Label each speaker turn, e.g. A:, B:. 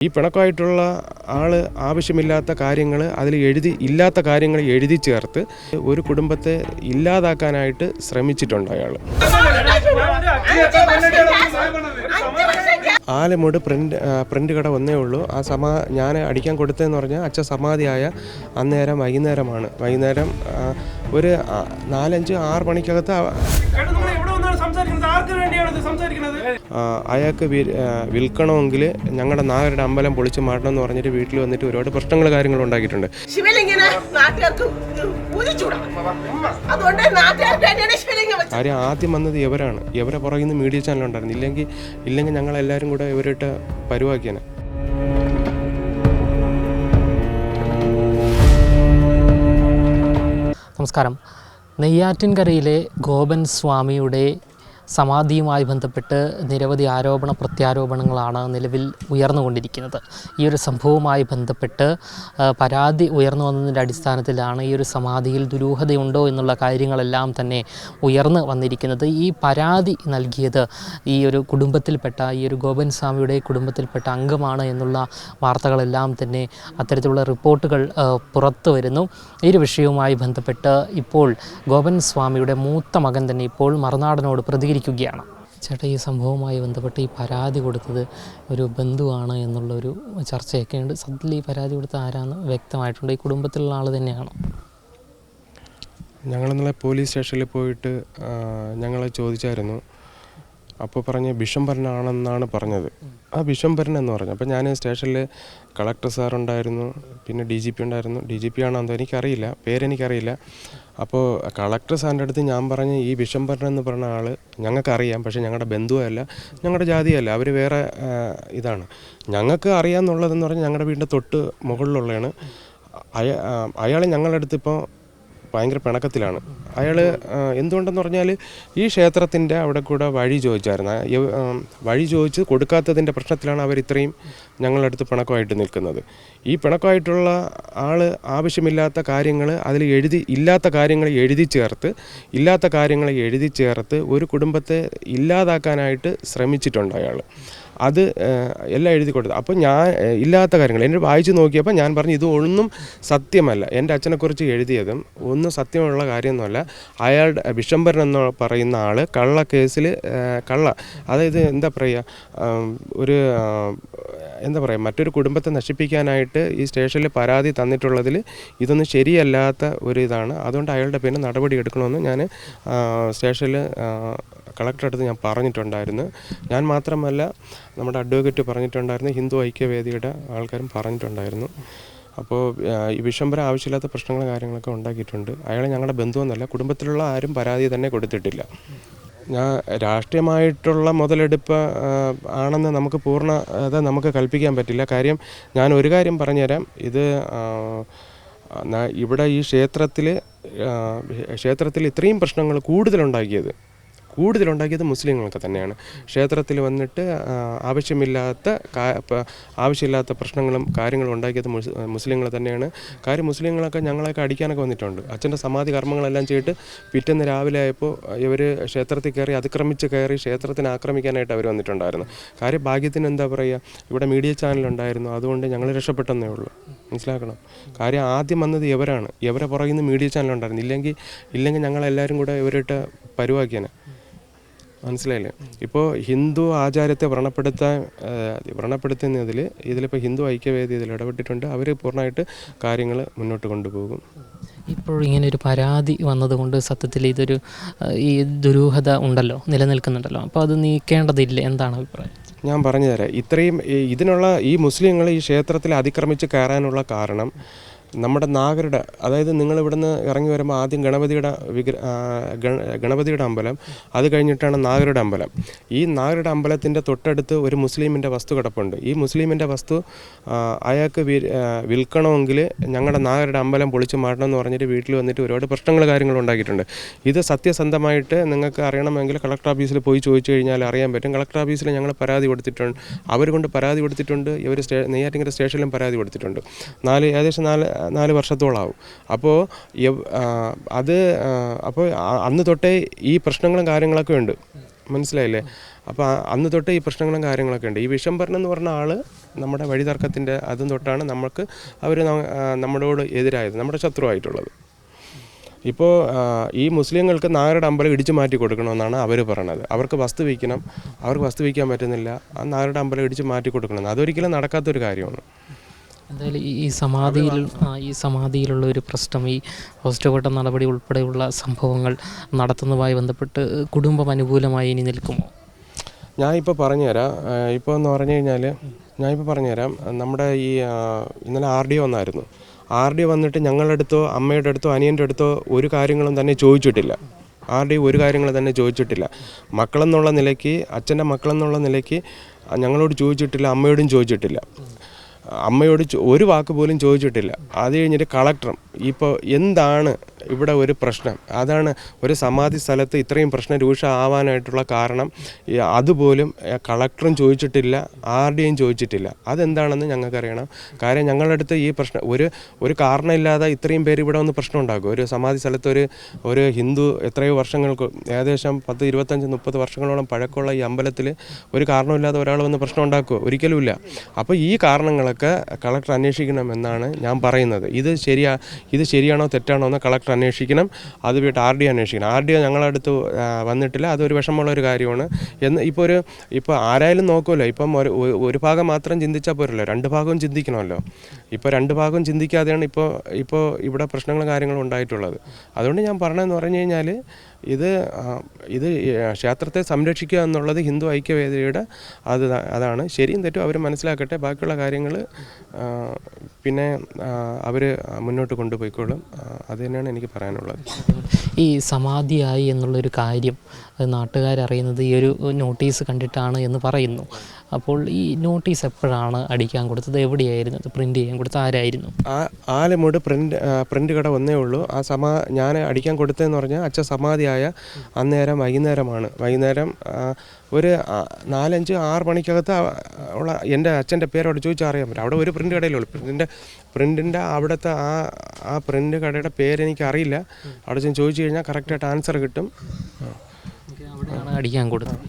A: ഈ പിണക്കമായിട്ടുള്ള ആൾ ആവശ്യമില്ലാത്ത കാര്യങ്ങൾ അതിൽ എഴുതി ഇല്ലാത്ത കാര്യങ്ങൾ എഴുതി ചേർത്ത് ഒരു കുടുംബത്തെ ഇല്ലാതാക്കാനായിട്ട് ശ്രമിച്ചിട്ടുണ്ട് അയാൾ ആലമുട് പ്രിന്റ് പ്രിന്റ് കട ഒന്നേ ഉള്ളൂ. ആ സമാ ഞാൻ അടിക്കാൻ കൊടുത്തതെന്ന് പറഞ്ഞാൽ അച്ഛൻ സമാധിയായ അന്നേരം വൈകുന്നേരമാണ്. വൈകുന്നേരം ഒരു നാലഞ്ച് ആറ് മണിക്കകത്ത് ആ-
B: ചേട്ടാ നിങ്ങൾ എവിടെ വന്നാണ് സംസാരിക്കുന്നത് ആർക്ക് വേണ്ടിയാണ് ഇത് സംസാരിക്കുന്നത്
A: ആ, അയാൾക്ക് വിൽക്കണമെങ്കിൽ ഞങ്ങളുടെ നാഗരുടെ അമ്പലം പൊളിച്ച് മാറ്റണം എന്ന് പറഞ്ഞിട്ട് വീട്ടിൽ വന്നിട്ട് ഒരുപാട് പ്രശ്നങ്ങൾ കാര്യങ്ങൾ ഉണ്ടാക്കിയിട്ടുണ്ട്. കാര്യം ആദ്യം വന്നത് ഇവരാണ്. ഇവരെ പുറകിൽ നിന്ന് മീഡിയ ചാനൽ ഉണ്ടായിരുന്നു. ഇല്ലെങ്കിൽ ഇല്ലെങ്കിൽ ഞങ്ങൾ എല്ലാവരും കൂടെ ഇവരിട്ട് പരുവാക്കിയാണ്
C: നമസ്കാരം. നെയ്യാറ്റിൻകരയിലെ ഗോപൻ സ്വാമിയുടെ സമാധിയുമായി ബന്ധപ്പെട്ട് നിരവധി ആരോപണ പ്രത്യാരോപണങ്ങളാണ് നിലവിൽ ഉയർന്നുകൊണ്ടിരിക്കുന്നത്. ഈ ഒരു സംഭവവുമായി ബന്ധപ്പെട്ട് പരാതി ഉയർന്നു വന്നതിന്റെ അടിസ്ഥാനത്തിലാണ് ഈ ഒരു സമാധിയിൽ ദുരൂഹതയുണ്ടോ എന്നുള്ള കാര്യങ്ങളെല്ലാം തന്നെ ഉയർന്നു വന്നിരിക്കുന്നത്. ഈ പരാതി നൽകിയത് ഈ ഒരു കുടുംബത്തിൽപ്പെട്ട ഈ ഒരു ഗോപൻ സ്വാമിയുടെ കുടുംബത്തിൽപ്പെട്ട അംഗമാണ് എന്നുള്ള വാർത്തകളെല്ലാം തന്നെ അത്തരത്തിലുള്ള റിപ്പോർട്ടുകൾ പുറത്തു വരുന്നു. ഈ ഒരു വിഷയവുമായി ബന്ധപ്പെട്ട് ഇപ്പോൾ ഗോപൻ സ്വാമിയുടെ മൂത്ത മകൻ തന്നെ ഇപ്പോൾ മറുനാടനോട് പ്രതികരിക്കുകയാണ് ചേട്ടാ ഈ സംഭവവുമായി ബന്ധപ്പെട്ട് ഈ പരാതി കൊടുത്തത് ഒരു ബന്ധുവാണ് എന്നുള്ളൊരു ചർച്ചയൊക്കെ ഉണ്ട്. സത്യത്തിൽ ഈ പരാതി കൊടുത്ത ആരാന്ന് വ്യക്തമായിട്ടുണ്ട്. ഈ കുടുംബത്തിലുള്ള ആൾ തന്നെയാണ്?
A: ഞങ്ങൾ ഇന്നലെ പോലീസ് സ്റ്റേഷനിൽ പോയിട്ട് ഞങ്ങളെ ചോദിച്ചായിരുന്നു. അപ്പോൾ പറഞ്ഞ് ബിഷംഭരനാണെന്നാണ് പറഞ്ഞത്. ആ ബിഷംഭരൻ എന്ന് പറഞ്ഞു. അപ്പോൾ ഞാൻ സ്റ്റേഷനിൽ കളക്ടർ സാർ ഉണ്ടായിരുന്നു പിന്നെ ഡി ജി പി ഉണ്ടായിരുന്നു. ഡി ജി പി ആണോ എന്തോ എനിക്കറിയില്ല പേരെനിക്കറിയില്ല. അപ്പോൾ കളക്ടർ സാറിന്റെ അടുത്ത് ഞാൻ പറഞ്ഞ് ഈ ബിഷംഭരൻ എന്ന് പറഞ്ഞ ആൾ ഞങ്ങൾക്കറിയാം പക്ഷേ ഞങ്ങളുടെ ബന്ധുവല്ല ഞങ്ങളുടെ ജാതിയല്ല അവർ വേറെ ഇതാണ്. ഞങ്ങൾക്ക് അറിയാമെന്നുള്ളതെന്ന് പറഞ്ഞാൽ ഞങ്ങളുടെ വീടിന്റെ തൊട്ട് മുകളിലുള്ളതാണ് അയ അയാൾ ഞങ്ങളുടെ അടുത്ത് ഇപ്പോൾ ഭയങ്കര പിണക്കത്തിലാണ്. അയാൾ എന്തുകൊണ്ടെന്ന് പറഞ്ഞാൽ ഈ ക്ഷേത്രത്തിന്റെ അവിടെ കൂടെ വഴി ചോദിച്ചായിരുന്നു. വഴി ചോദിച്ച് കൊടുക്കാത്തതിന്റെ പ്രശ്നത്തിലാണ് അവർ ഇത്രയും ഞങ്ങളുടെ അടുത്ത് പിണക്കമായിട്ട് നിൽക്കുന്നത്. ഈ പിണക്കമായിട്ടുള്ള ആൾ ആവശ്യമില്ലാത്ത കാര്യങ്ങൾ അതിൽ എഴുതി ഇല്ലാത്ത കാര്യങ്ങൾ എഴുതി ചേർത്ത് ഇല്ലാത്ത കാര്യങ്ങൾ എഴുതി ചേർത്ത് ഒരു കുടുംബത്തെ ഇല്ലാതാക്കാനായിട്ട് ശ്രമിച്ചിട്ടുണ്ട് അയാൾ അത് എല്ലാം എഴുതി കൊടുത്തു അപ്പോൾ ഞാൻ ഇല്ലാത്ത കാര്യങ്ങൾ. എന്നെ വായിച്ച് നോക്കിയപ്പോൾ ഞാൻ പറഞ്ഞു ഇത് ഒന്നും സത്യമല്ല. എന്റെ അച്ഛനെക്കുറിച്ച് എഴുതിയതും ഒന്നും സത്യമുള്ള കാര്യമൊന്നുമല്ല. അയാളുടെ വിഷംബരൻ എന്ന് പറയുന്ന ആൾ കള്ള കേസിൽ കള്ള. അതായത് എന്താ പറയുക ഒരു എന്താ പറയുക മറ്റൊരു കുടുംബത്തെ നശിപ്പിക്കാനായിട്ട് ഈ സ്റ്റേഷനിൽ പരാതി തന്നിട്ടുള്ളതിൽ ഇതൊന്നും ശരിയല്ലാത്ത ഒരു ഇതാണ്. അതുകൊണ്ട് അയാളുടെ പേരിൽ നടപടി എടുക്കണമെന്ന് ഞാൻ സ്റ്റേഷനിൽ കളക്ടറടുത്ത് ഞാൻ പറഞ്ഞിട്ടുണ്ടായിരുന്നു. ഞാൻ മാത്രമല്ല നമ്മുടെ അഡ്വക്കേറ്റ് പറഞ്ഞിട്ടുണ്ടായിരുന്നു ഹിന്ദു ഐക്യവേദിയുടെ ആൾക്കാരും പറഞ്ഞിട്ടുണ്ടായിരുന്നു. അപ്പോൾ ഈ വിഷംബരം ആവശ്യമില്ലാത്ത പ്രശ്നങ്ങളും കാര്യങ്ങളൊക്കെ ഉണ്ടാക്കിയിട്ടുണ്ട്. അയാളെ ഞങ്ങളുടെ ബന്ധുവെന്നല്ല കുടുംബത്തിലുള്ള ആരും പരാതി തന്നെ കൊടുത്തിട്ടില്ല. ഞാൻ രാഷ്ട്രീയമായിട്ടുള്ള മുതലെടുപ്പ് ആണെന്ന് നമുക്ക് പൂർണ അത് നമുക്ക് കൽപ്പിക്കാൻ പറ്റില്ല. കാര്യം ഞാൻ ഒരു കാര്യം പറഞ്ഞുതരാം. ഇത് ഇവിടെ ഈ ക്ഷേത്രത്തിൽ ക്ഷേത്രത്തിൽ ഇത്രയും പ്രശ്നങ്ങൾ കൂടുതലുണ്ടാക്കിയത് കൂടുതലുണ്ടാക്കിയത് മുസ്ലിങ്ങളൊക്കെ തന്നെയാണ്. ക്ഷേത്രത്തിൽ വന്നിട്ട് ആവശ്യമില്ലാത്ത ആവശ്യമില്ലാത്ത പ്രശ്നങ്ങളും കാര്യങ്ങളും ഉണ്ടാക്കിയത് മുസ് മുസ്ലിങ്ങൾ തന്നെയാണ്. കാര്യം മുസ്ലിങ്ങളൊക്കെ ഞങ്ങളൊക്കെ അടിക്കാനൊക്കെ വന്നിട്ടുണ്ട്. അച്ഛന്റെ സമാധി കർമ്മങ്ങളെല്ലാം ചെയ്തിട്ട് പിറ്റേന്ന് രാവിലെ ആയപ്പോൾ ഇവർ ക്ഷേത്രത്തിൽ കയറി അതിക്രമിച്ച് കയറി ക്ഷേത്രത്തിന് ആക്രമിക്കാനായിട്ട് അവർ വന്നിട്ടുണ്ടായിരുന്നു. കാര്യം ഭാഗ്യത്തിന് എന്താ പറയുക ഇവിടെ മീഡിയ ചാനലുണ്ടായിരുന്നു. അതുകൊണ്ട് ഞങ്ങൾ രക്ഷപ്പെട്ടെന്നേ ഉള്ളൂ. മനസ്സിലാക്കണം? കാര്യം ആദ്യം വന്നത് ഇവരാണ്. ഇവരെ പുറകിൽ നിന്ന് മീഡിയ ചാനലുണ്ടായിരുന്നു. ഇല്ലെങ്കിൽ ഇല്ലെങ്കിൽ ഞങ്ങളെല്ലാവരും കൂടെ ഇവരിട്ട് പരുവാക്കിയാണ് മനസ്സിലായില്ലേ? ഇപ്പോൾ ഹിന്ദു ആചാരത്തെ വ്രണപ്പെടുത്താൻ വ്രണപ്പെടുത്തുന്നതിൽ ഇതിലിപ്പോൾ ഹിന്ദു ഐക്യവേദി ഇതിൽ ഇടപെട്ടിട്ടുണ്ട്. അവർ പൂർണമായിട്ട് കാര്യങ്ങൾ മുന്നോട്ട് കൊണ്ടുപോകും.
C: ഇപ്പോൾ ഇങ്ങനെ ഒരു പരാതി വന്നതുകൊണ്ട് സത്യത്തിൽ ഇതൊരു ഈ ദുരൂഹത ഉണ്ടല്ലോ നിലനിൽക്കുന്നുണ്ടല്ലോ. അപ്പോൾ അത് നീക്കേണ്ടതില്ല എന്താണ് അഭിപ്രായം?
A: ഞാൻ പറഞ്ഞുതരാം. ഇത്രയും ഇതിനുള്ള ഈ മുസ്ലിങ്ങൾ ഈ ക്ഷേത്രത്തിൽ അതിക്രമിച്ച് കയറാനുള്ള കാരണം നമ്മുടെ നാഗരുടെ അതായത് നിങ്ങൾ ഇവിടുന്ന് ഇറങ്ങി വരുമ്പോൾ ആദ്യം ഗണപതിയുടെ വിഗ്ര ഗണപതിയുടെ അമ്പലം അത് കഴിഞ്ഞിട്ടാണ് നാഗരുടെ അമ്പലം. ഈ നാഗരുടെ അമ്പലത്തിന്റെ തൊട്ടടുത്ത് ഒരു മുസ്ലിമിന്റെ വസ്തു കിടപ്പുണ്ട്. ഈ മുസ്ലിമിന്റെ വസ്തു അയാൾക്ക് വിൽക്കണമെങ്കിൽ ഞങ്ങളുടെ നാഗരുടെ അമ്പലം പൊളിച്ച് മാറ്റണം എന്ന് പറഞ്ഞിട്ട് വീട്ടിൽ വന്നിട്ട് ഒരുപാട് പ്രശ്നങ്ങൾ കാര്യങ്ങൾ ഉണ്ടാക്കിയിട്ടുണ്ട്. ഇത് സത്യസന്ധമായിട്ട് നിങ്ങൾക്ക് അറിയണമെങ്കിൽ കളക്ടർ ഓഫീസിൽ പോയി ചോദിച്ചു കഴിഞ്ഞാൽ അറിയാൻ പറ്റും. കളക്ടർ ഓഫീസിൽ ഞങ്ങൾ പരാതി കൊടുത്തിട്ടുണ്ട്. അവർ കൊണ്ട് പരാതി കൊടുത്തിട്ടുണ്ട്. ഇവർ സ്റ്റേ നെയ്യാറ്റിങ്കര സ്റ്റേഷനിലും പരാതി കൊടുത്തിട്ടുണ്ട്. നാല് ഏകദേശം നാല് നാല് വർഷത്തോളാവും. അപ്പോൾ അത് അപ്പോൾ അന്ന് തൊട്ടേ ഈ പ്രശ്നങ്ങളും കാര്യങ്ങളൊക്കെ ഉണ്ട്. മനസ്സിലായില്ലേ? അപ്പോൾ അന്ന് തൊട്ട് ഈ പ്രശ്നങ്ങളും കാര്യങ്ങളൊക്കെ ഉണ്ട്. ഈ വിഷം എന്ന് പറഞ്ഞ ആൾ നമ്മുടെ വഴിതർക്കത്തിന്റെ അതും തൊട്ടാണ് നമുക്ക് അവർ നമ്മളോട് എതിരായത് നമ്മുടെ ശത്രുവായിട്ടുള്ളത്. ഇപ്പോൾ ഈ മുസ്ലിങ്ങൾക്ക് നായരുടെ അമ്പലം ഇടിച്ചു മാറ്റി കൊടുക്കണമെന്നാണ് അവർ പറയണത്. അവർക്ക് വസ്തു വയ്ക്കണം അവർക്ക് വസ്തു വയ്ക്കാൻ പറ്റുന്നില്ല. ആ നായരുടെ അമ്പലം ഇടിച്ച് മാറ്റി കൊടുക്കണം. അതൊരിക്കലും നടക്കാത്തൊരു കാര്യമാണ്.
C: എന്തായാലും ഈ- ഈ സമാധിയിൽ ഈ സമാധിയിലുള്ള ഒരു പ്രശ്നം ഈ പോസ്റ്റ്മോർട്ടം നടപടി ഉൾപ്പെടെയുള്ള സംഭവങ്ങൾ നടത്തുന്നതുമായി ബന്ധപ്പെട്ട് കുടുംബം അനുകൂലമായി ഇനി നിൽക്കുമോ?
A: ഞാൻ ഇപ്പോൾ പറഞ്ഞുതരാം. ഇപ്പോൾ എന്ന് പറഞ്ഞു കഴിഞ്ഞാൽ ഞാൻ ഇപ്പോൾ പറഞ്ഞുതരാം. നമ്മുടെ ഈ ഇന്നലെ ആർ ഡി വന്നായിരുന്നു. ആർ ഡി വന്നിട്ട് ഞങ്ങളുടെ അടുത്തോ അമ്മയുടെ അടുത്തോ അനിയന്റെ അടുത്തോ ഒരു കാര്യങ്ങളും തന്നെ ചോദിച്ചിട്ടില്ല. ഡി ഒരു കാര്യങ്ങളും തന്നെ ചോദിച്ചിട്ടില്ല. മക്കളെന്നുള്ള നിലയ്ക്ക് അച്ഛന്റെ മക്കളെന്നുള്ള നിലയ്ക്ക് ഞങ്ങളോട് ചോദിച്ചിട്ടില്ല അമ്മയോടും ചോദിച്ചിട്ടില്ല. അമ്മയോട് ഒരു വാക്ക് പോലും ചോദിച്ചിട്ടില്ല. അത് കഴിഞ്ഞിട്ട് കളക്ടറും ഇപ്പോൾ എന്താണ് ഇവിടെ ഒരു പ്രശ്നം. അതാണ് ഒരു സമാധി സ്ഥലത്ത് ഇത്രയും പ്രശ്നം രൂക്ഷമാവാനായിട്ടുള്ള കാരണം. അതുപോലും കളക്ടറും ചോദിച്ചിട്ടില്ല ആർ ഡിയും ചോദിച്ചിട്ടില്ല. അതെന്താണെന്ന് ഞങ്ങൾക്കറിയണം. കാര്യം ഞങ്ങളുടെ അടുത്ത് ഈ പ്രശ്നം ഒരു ഒരു കാരണമില്ലാതെ ഇത്രയും പേര് ഇവിടെ വന്ന് പ്രശ്നം ഉണ്ടാക്കും. ഒരു സമാധി സ്ഥലത്ത് ഒരു ഒരു ഹിന്ദു എത്രയോ വർഷങ്ങൾക്ക് ഏകദേശം പത്ത് ഇരുപത്തഞ്ച് മുപ്പത് വർഷങ്ങളോളം പഴക്കമുള്ള ഈ അമ്പലത്തിൽ ഒരു കാരണമില്ലാതെ ഒരാൾ വന്ന് പ്രശ്നം ഉണ്ടാക്കുമോ ഒരിക്കലുമില്ല. അപ്പോൾ ഈ കാരണങ്ങളൊക്കെ കളക്ടർ അന്വേഷിക്കണമെന്നാണ് ഞാൻ പറയുന്നത്. ഇത് ശരിയാ ഇത് ശരിയാണോ തെറ്റാണോ എന്ന് കളക്ടർ അന്വേഷിക്കണം. അത് പോയിട്ട് ആർ ഡി അന്വേഷിക്കണം. ആർ ഡി ഞങ്ങളുടെ അടുത്ത് ആ, വന്നിട്ടില്ല. അതൊരു വിഷമമുള്ള ഒരു കാര്യമാണ്. എന്ന് ഇപ്പോൾ ഒരു ഇപ്പോൾ ആരായാലും നോക്കുമല്ലോ ഇപ്പം ഒരു- ഒരു ഭാഗം മാത്രം ചിന്തിച്ചാൽ പോരല്ലോ. രണ്ട് ഭാഗവും ചിന്തിക്കണമല്ലോ. ഇപ്പോൾ രണ്ട് ഭാഗവും ചിന്തിക്കാതെയാണ് ഇപ്പോൾ ഇപ്പോൾ ഇവിടെ പ്രശ്നങ്ങളും കാര്യങ്ങളും ഉണ്ടായിട്ടുള്ളത്. അതുകൊണ്ട് ഞാൻ പറഞ്ഞതെന്ന് പറഞ്ഞു കഴിഞ്ഞാൽ ഇത് ഇത് ക്ഷേത്രത്തെ സംരക്ഷിക്കുക എന്നുള്ളത് ഹിന്ദു ഐക്യവേദിയുടെ അത് അതാണ്. ശരിയും തെറ്റും അവർ മനസ്സിലാക്കട്ടെ. ബാക്കിയുള്ള കാര്യങ്ങൾ പിന്നെ അവർ മുന്നോട്ട് കൊണ്ടുപോയിക്കോളും. അത് തന്നെയാണ് എനിക്ക് പറയാനുള്ളത്.
C: ഈ സമാധിയായി എന്നുള്ളൊരു കാര്യം നാട്ടുകാരറിയുന്നത് ഈ ഒരു നോട്ടീസ് കണ്ടിട്ടാണ് എന്ന് പറയുന്നു. അപ്പോൾ ഈ നോട്ടീസ് എപ്പോഴാണ് അടിക്കാൻ കൊടുത്തത്? എവിടെയായിരുന്നു അത്? പ്രിന്റ് ചെയ്യാൻ കൊടുത്തത് ആരായിരുന്നു?
A: ആ ആലമോട് പ്രിന്റ് പ്രിന്റ് കട ഒന്നേ ഉള്ളൂ. ആ സമാ ഞാൻ അടിക്കാൻ കൊടുത്തതെന്ന് പറഞ്ഞാൽ അച്ഛൻ സമാധിയായ അന്നേരം വൈകുന്നേരമാണ്. വൈകുന്നേരം ഒരു നാലഞ്ച് ആറ് മണിക്കകത്ത് ഉള്ള എന്റെ അച്ഛന്റെ പേരോട് ചോദിച്ചാൽ അറിയാൻ പറ്റും. അവിടെ ഒരു പ്രിന്റ് കടയിലുള്ളൂ പ്രിന്റിന്റെ പ്രിന്റിന്റെ അവിടുത്തെ ആ ആ പ്രിന്റ് കടയുടെ പേര് എനിക്ക് അറിയില്ല അവിടെ ചെന്ന് ചോദിച്ചു കഴിഞ്ഞാൽ കറക്റ്റായിട്ട് ആൻസർ കിട്ടും.
C: അടിക്കാൻ കൊടുത്തത്